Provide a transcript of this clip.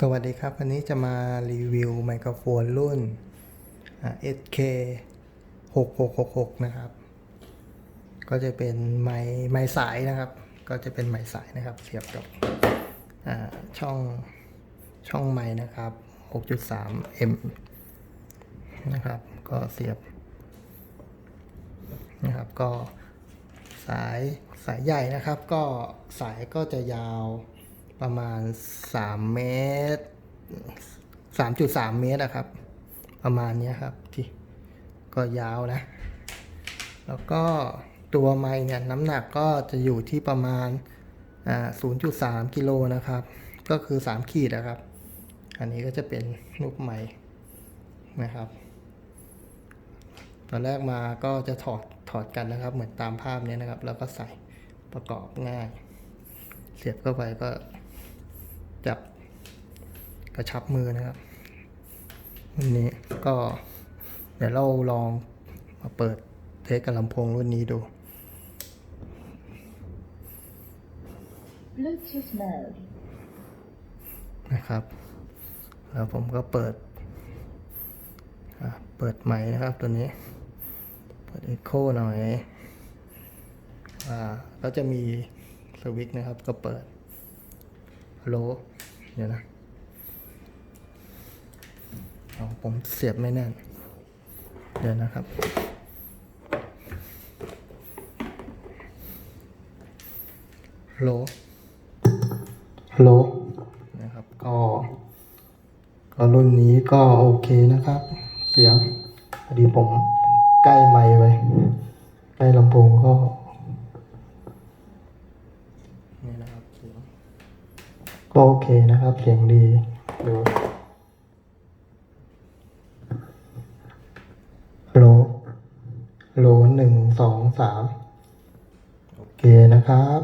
สวัสดีครับ วันนี้จะมารีวิวไมโครโฟนรุ่น SK 6666 นะครับ ก็จะเป็นไมค์ไมสายนะครับ ก็จะเป็นไมค์สายนะครับเสียบกับช่องช่องไมค์นะครับ 6.3 M นะครับ ก็เสียบนะครับก็สายสายใหญ่นะครับ ก็สายก็จะยาว ประมาณ 3 เมตร 3.3 เมตรอะครับ ประมาณนี้ครับที่ก็ยาวนะ แล้วก็ตัวไม้เนี่ยน้ำหนักก็จะอยู่ที่ประมาณอ่า0.3 กิโลนะครับ ก็คือ 3 ขีดนะครับ อันนี้ก็จะเป็นลูกไม้นะครับ ตอนแรกมาก็จะถอดถอดกันนะครับ เหมือนตามภาพนี้นะครับ แล้วก็ใส่ประกอบง่าย เสียบเข้าไปก็ จับกระชับมือนะครับอันนี้ก็เดี๋ยวเราลองมาเปิดเทสกับลำโพงรุ่นนี้ดู Bluetooth mode. นะครับ แล้วผมก็เปิดอะเปิดใหม่นะครับตัวนี้ เปิด Echo หน่อยอ่าก็จะมีสวิตช์นะครับก็เปิด ฮัลโหล เดี๋ยวนะเอาผมเสียบไม่แน่น เดี๋ยวนะครับฮัลโหลฮัลโหลนะครับ ก็ ก็รุ่นนี้ก็โอเคนะครับ เสียงพอดีผมใกล้ไมค์ไว้ ใกล้ลำโพงก็นี่นะครับเสียง ก็โอเคนะครับ เสียงดีดูโลโลหนึ่งสองสามโอเคนะครับ